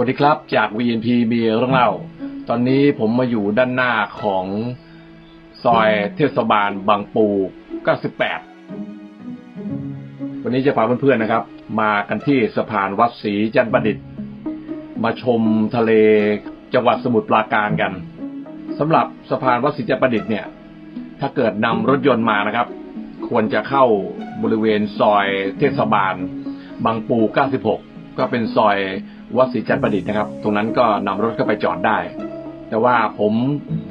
สวัสดีครับ จาก VNP มีเรื่องเล่า ตอนนี้ผมมาอยู่ด้านหน้าของซอยเทศบาลบางปู 98 วันนี้จะพาเพื่อนๆนะครับ มากันที่สะพานวัดศรีจันทร์ประดิษฐ์ มาชมทะเลจังหวัดสมุทรปราการกันสำหรับสะพานวัดศรีจันทร์ประดิษฐ์เนี่ย ถ้าเกิดนำรถยนต์มานะครับ ควรจะเข้าบริเวณซอยเทศบาลบางปู 96 ก็เป็นซอยวัดศรีจันทร์ประดิษฐ์นะครับ ตรงนั้นก็นำรถเข้าไปจอดได้ แต่ว่าผม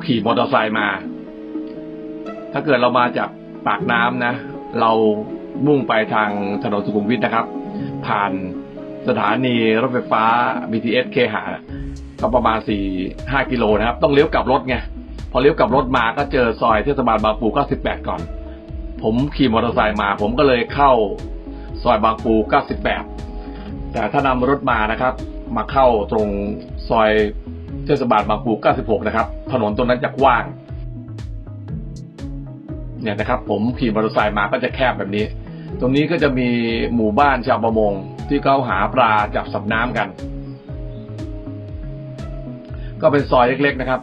ขี่มอเตอร์ไซค์มา ถ้าเกิดเรามาจากปากน้ำนะ เรามุ่งไปทางถนนสุขุมวิทนะครับ ผ่านสถานีรถไฟฟ้า BTS เคหาก็ประมาณ4-5กิโลนะครับ ต้องเลี้ยวกลับรถไงพอเลี้ยวกลับรถมาก็เจอซอยเทศบาลบางปู98 ก่อน ผมขี่มอเตอร์ไซค์มา ผมก็เลยเข้าซอยบางปู98 แต่ถ้านำรถมานะครับ มาเข้าตรงซอยเทศบาลบางปู 96 นะครับ ถนนตรงนั้นจะกว้าง เนี่ยนะครับ ผมขี่มอเตอร์ไซค์มาก็จะแคบแบบนี้ ตรงนี้ก็จะมีหมู่บ้านชาวประมง ที่เขาหาปลาจับสับน้ำกัน ก็เป็นซอยเล็ก ๆ นะครับ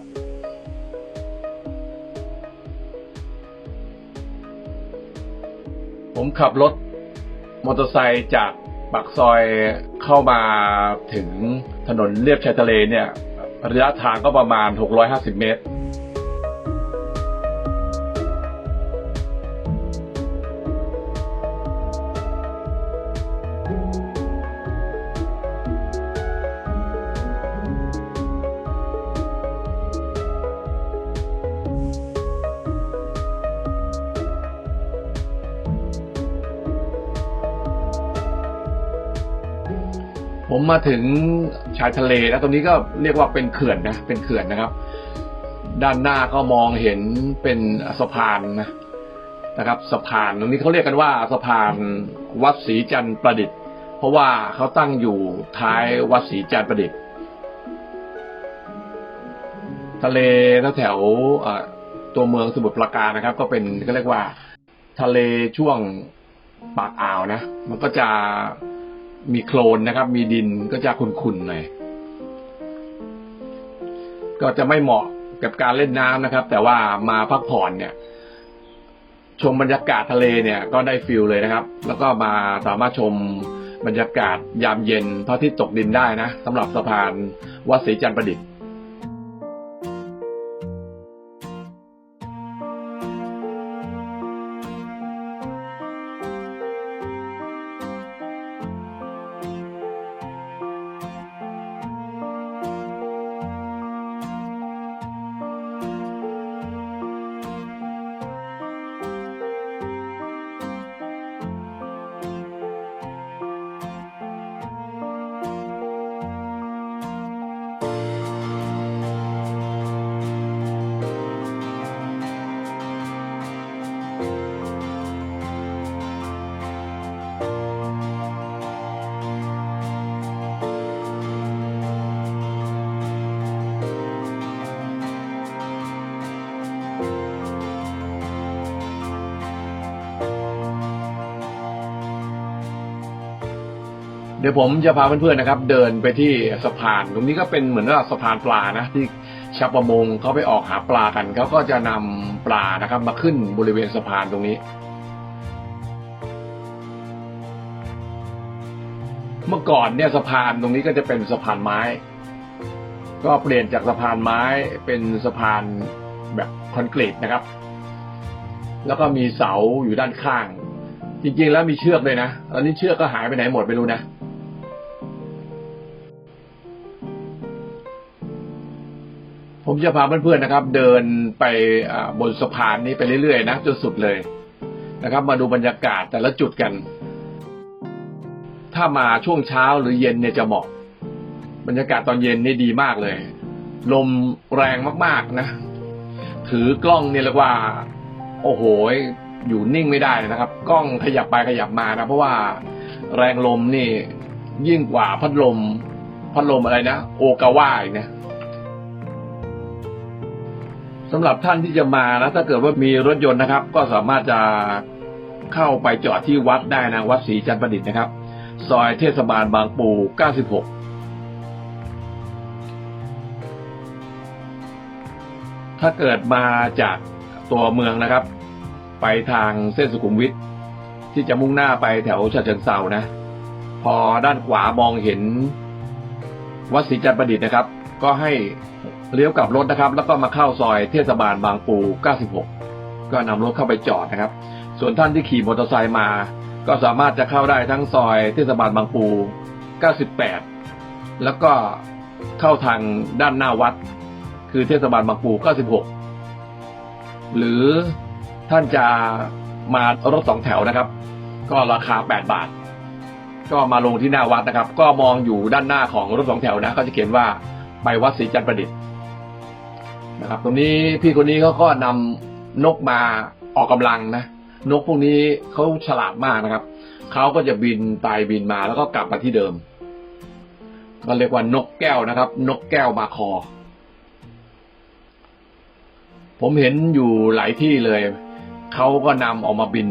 ผมขับรถมอเตอร์ไซค์จาก ปากซอยเข้ามาถึงถนนเลียบชายทะเลเนี่ยระยะทางก็ประมาณ 650 เมตร ผมมาถึงชายทะเลนะตรงนี้ก็เรียกว่าเป็นเขื่อนนะเป็นเขื่อนนะครับ ด้านหน้าก็มองเห็นเป็นสะพานนะนะครับสะพานตรงนี้เขาเรียกกันว่าสะพานวัดศรีจันทร์ประดิษฐ์ เพราะว่าเขาตั้งอยู่ท้ายวัดศรีจันทร์ประดิษฐ์ ทะเลแถวตัวเมืองสมุทรปราการนะครับ ก็เป็นก็เรียกว่า ทะเลช่วงปากอ่าวนะ มันก็จะ มีโคลนนะครับ มีดินก็จะขุ่นๆหน่อยก็จะไม่เหมาะกับการเล่นน้ำนะครับ แต่ว่ามาพักผ่อนเนี่ย ชมบรรยากาศทะเลเนี่ยก็ได้ฟิลเลยนะครับ แล้วก็มาสามารถชมบรรยากาศยามเย็นพระอาทิตย์ตกดินได้นะสำหรับสะพานวัดศรีจันทร์ประดิษฐ์ ดี๋ยวผมจะพาเพื่อนๆนะครับ เดินไปที่สะพาน ตรงนี้ก็เป็นเหมือนว่าสะพานปลานะที่ชาวประมงเขาไปออกหาปลากันเขาก็จะนำปลานะครับ มาขึ้นบริเวณสะพานตรงนี้ เมื่อก่อนเนี่ยสะพานตรงนี้ก็จะเป็นสะพานไม้ ก็เปลี่ยนจากสะพานไม้เป็นสะพานแบบคอนกรีตนะครับ แล้วก็มีเสาอยู่ด้านข้าง จริงๆแล้วมีเชือกเลยนะตอนนี้เชือกก็หายไปไหนหมดไม่รู้นะ ผมจะพาเพื่อนๆนะครับ เดินไปบนสะพานนี้ไปเรื่อยๆนะจนสุดเลยนะครับ มาดูบรรยากาศแต่ละจุดกัน ถ้ามาช่วงเช้าหรือเย็นเนี่ยจะเหมาะ บรรยากาศตอนเย็นนี่ดีมากเลย ลมแรงมากๆนะ ถือกล้องเนี่ยเรียกว่า โอ้โหอยู่นิ่งไม่ได้นะครับ กล้องขยับไปขยับมานะ เพราะว่าแรงลมนี่ยิ่งกว่าพัดลม พัดลมอะไรนะ โอกาว่าอีกนะ สำหรับท่านที่จะมานะถ้าเกิดว่ามีรถยนต์นะครับ ก็สามารถจะเข้าไปจอดที่วัดได้นะวัดศรีจันทประดิษฐ์นะครับ ซอยเทศบาลบางปู 96ถ้าเกิดมาจากตัวเมืองนะครับ ไปทางเส้นสุขุมวิทที่จะมุ่งหน้าไปแถวฉะเชิงเซานะ พอด้านขวามองเห็นวัดศรีจันทประดิษฐ์นะครับ ก็ให้เลี้ยวกลับรถนะครับ แล้วก็มาเข้าซอยเทศบาลบางปู 96 ก็นำรถเข้าไปจอดนะครับ ส่วนท่านที่ขี่มอเตอร์ไซค์มา ก็สามารถจะเข้าได้ทั้งซอยเทศบาลบางปู 98 แล้วก็เข้าทางด้านหน้าวัด คือเทศบาลบางปู 96 หรือท่านจะมารถสองแถวนะครับ ก็ราคา 8 บาท ก็มาลงที่หน้าวัดนะครับ ก็มองอยู่ด้านหน้าของรถสองแถวนะ ก็จะเขียนว่า ไปวัดศรีจันทร์ประดิษฐ์นะครับ ตรงนี้พี่คนนี้เขาก็นำนกมาออกกำลังนะนกพวกนี้เขาฉลาดมากนะครับเขาก็จะบินตายบินมาแล้วก็กลับมาที่เดิมก็เรียกว่านกแก้วนะครับ นกแก้วมาคอ ผมเห็นอยู่หลายที่เลยเขาก็นำออกมาบิน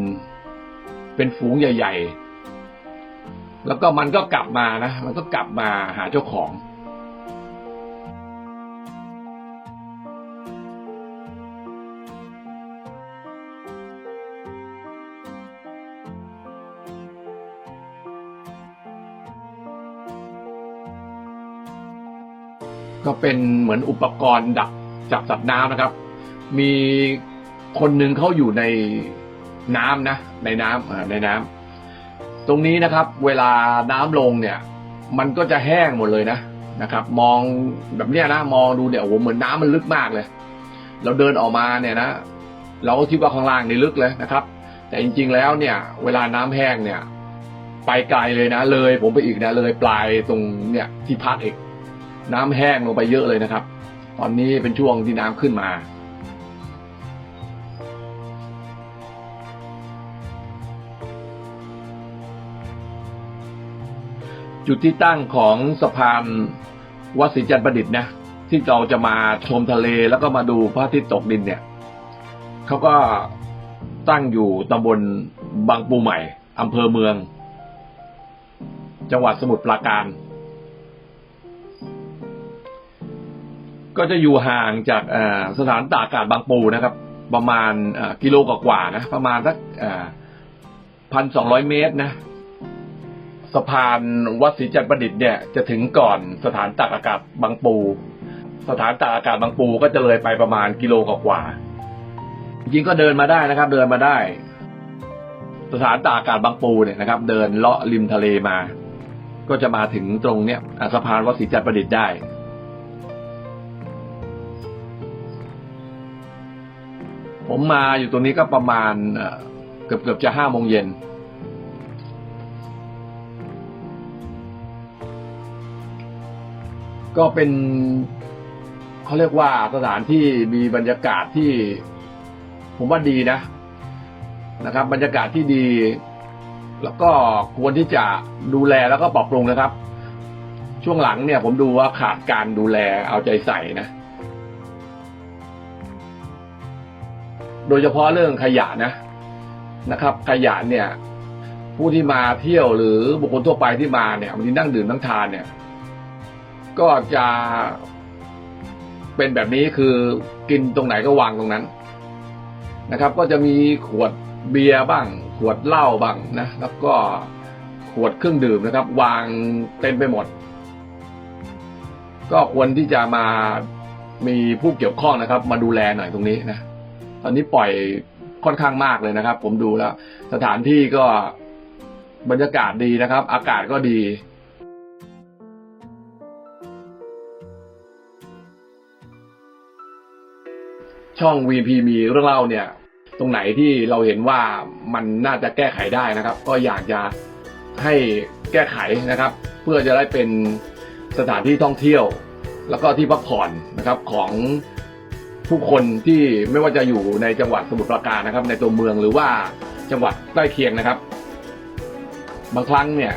เป็นฝูงใหญ่ ๆ แล้วก็มันก็กลับมานะ มันก็กลับมาหาเจ้าของ ก็เป็นเหมือนอุปกรณ์ดักจับสัตว์น้ำนะครับ มีคนหนึ่งเขาอยู่ในน้ำนะ ในน้ำอ่าในน้ำตรงนี้นะครับ เวลาน้ำลงเนี่ย มันก็จะแห้งหมดเลยนะนะครับ มองแบบเนี้ยนะมองดูเนี่ยโอ้โหเหมือนน้ำมันลึกมากเลย เราเดินออกมาเนี่ยนะเราก็คิดว่าข้างล่างนี่ลึกเลยนะครับ แต่จริง ๆแล้วเนี่ย เวลาน้ำแห้งเนี่ย ไปไกลเลยนะ เลยผมไปอีกนะเลยปลายตรงเนี่ยที่พักอีก น้ำแห้งลงไปเยอะเลยนะครับ ตอนนี้เป็นช่วงที่น้ำขึ้นมาจุดที่ตั้งของสะพานวัดศรีจันทร์ประดิษฐ์นะที่เราจะมาชมทะเลแล้วก็มาดูพระอาทิตย์ตกดินเนี่ยเขาก็ตั้งอยู่ตำบลบางปูใหม่อำเภอเมือง จังหวัดสมุทรปราการ ก็จะอยู่ห่างจากสถานตากอากาศบางปูนะครับ ประมาณกิโลกว่าๆนะประมาณสักพันสองร้อยเมตรนะสะพานวัดศรีจันทร์ประดิษฐ์เนี่ยจะถึงก่อนสถานตากอากาศบางปู สถานตากอากาศบางปูก็จะเลยไปประมาณกิโลกว่าๆจริงก็เดินมาได้นะครับ เดินมาได้ สถานตากอากาศบางปูเนี่ยนะครับ เดินเลาะริมทะเลมา ก็จะมาถึงตรงเนี้ยสะพานวัดศรีจันทร์ประดิษฐ์ได้ ผมมาอยู่ตรงนี้ก็ประมาณเกือบเกือบจะห้าโมงเย็นก็เป็นเขาเรียกว่าสถานที่มีบรรยากาศที่ ผมว่าดีนะนะครับ บรรยากาศที่ดี แล้วก็ควรที่จะดูแลแล้วก็ปรับปรุงนะครับ ช่วงหลังเนี่ย ผมดูว่าขาดการดูแลเอาใจใส่นะ โดยเฉพาะเรื่องขยะนะนะครับ ขยะเนี่ย ผู้ที่มาเที่ยวหรือบุคคลทั่วไปที่มาเนี่ยบางทีนั่งดื่มนั่งทานเนี่ย ก็จะเป็นแบบนี้คือกินตรงไหนก็วางตรงนั้นนะครับ ก็จะมีขวดเบียร์บ้าง ขวดเหล้าบ้างนะ แล้วก็ขวดเครื่องดื่มนะครับ วางเต็มไปหมด ก็ควรที่จะมามีผู้เกี่ยวข้องนะครับ มาดูแลหน่อยตรงนี้นะ ตอนนี้ปล่อยค่อนข้างมากเลยนะครับ ผมดูแล้ว สถานที่ก็บรรยากาศดีนะครับ อากาศก็ดีช่อง VP มีเรื่องเล่าเนี่ย ตรงไหนที่เราเห็นว่ามันน่าจะแก้ไขได้นะครับ ก็อยากจะให้แก้ไขนะครับ เพื่อจะได้เป็นสถานที่ท่องเที่ยว แล้วก็ที่พักผ่อนนะครับของ ผู้คนที่ไม่ว่าจะอยู่ในจังหวัดสมุทรปราการนะครับ ในตัวเมืองหรือว่าจังหวัดใกล้เคียงนะครับ บางครั้งเนี่ย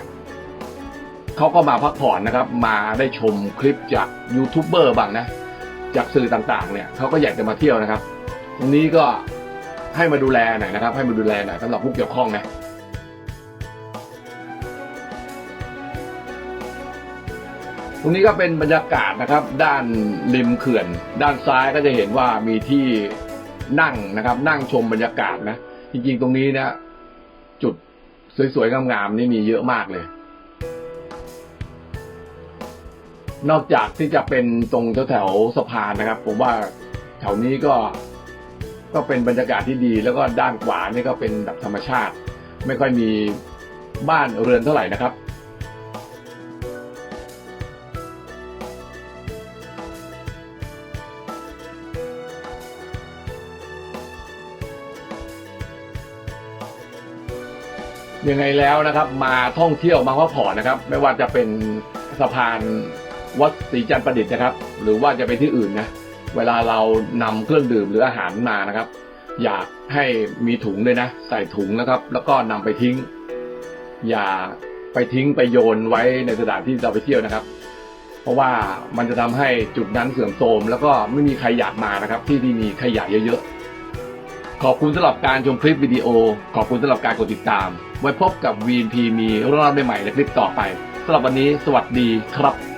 เขาก็มาพักผ่อนนะครับ มาได้ชมคลิปจากยูทูบเบอร์บ้างนะ จากสื่อต่างๆ เนี่ยเขาก็อยากจะมาเที่ยวนะครับ ตรงนี้ก็ให้มาดูแลหน่อยนะครับ ให้มาดูแลหน่อยสำหรับผู้เกี่ยวข้องนะ ตรงนี้ก็เป็นบรรยากาศนะครับ ด้านริมเขื่อน ด้านซ้ายก็จะเห็นว่ามีที่นั่งนะครับ นั่งชมบรรยากาศนะจริงๆตรงนี้นะจุดสวยๆงามๆนี่มีเยอะมากเลย นอกจากที่จะเป็นตรงแถวๆสะพานนะครับ ผมว่าแถวนี้ก็ก็เป็นบรรยากาศที่ดี แล้วก็ด้านขวานี่ก็เป็นแบบธรรมชาติ ไม่ค่อยมีบ้านเรือนเท่าไหร่นะครับ ยังไงแล้วนะครับ มาท่องเที่ยวมาพักผ่อนนะครับ ไม่ว่าจะเป็นสะพานวัดศรีจันทร์ประดิษฐ์นะครับ หรือว่าจะไปที่อื่นนะเวลาเรานำเครื่องดื่มหรืออาหารมานะครับ อยากให้มีถุงเลยนะ ใส่ถุงนะครับ แล้วก็นำไปทิ้ง อย่าไปทิ้งไปโยนไว้ในสถานที่เราไปเที่ยวนะครับ เพราะว่ามันจะทำให้จุดนั้นเสื่อมโทรมแล้วก็ไม่มีใครอยากมานะครับ ที่ที่มีขยะเยอะๆขอบคุณสำหรับการชมคลิปวิดีโอ ขอบคุณสำหรับการกดติดตาม ไว้พบกับ VNP มีเรื่องราวใหม่ๆในคลิปต่อไปสำหรับวันนี้สวัสดีครับ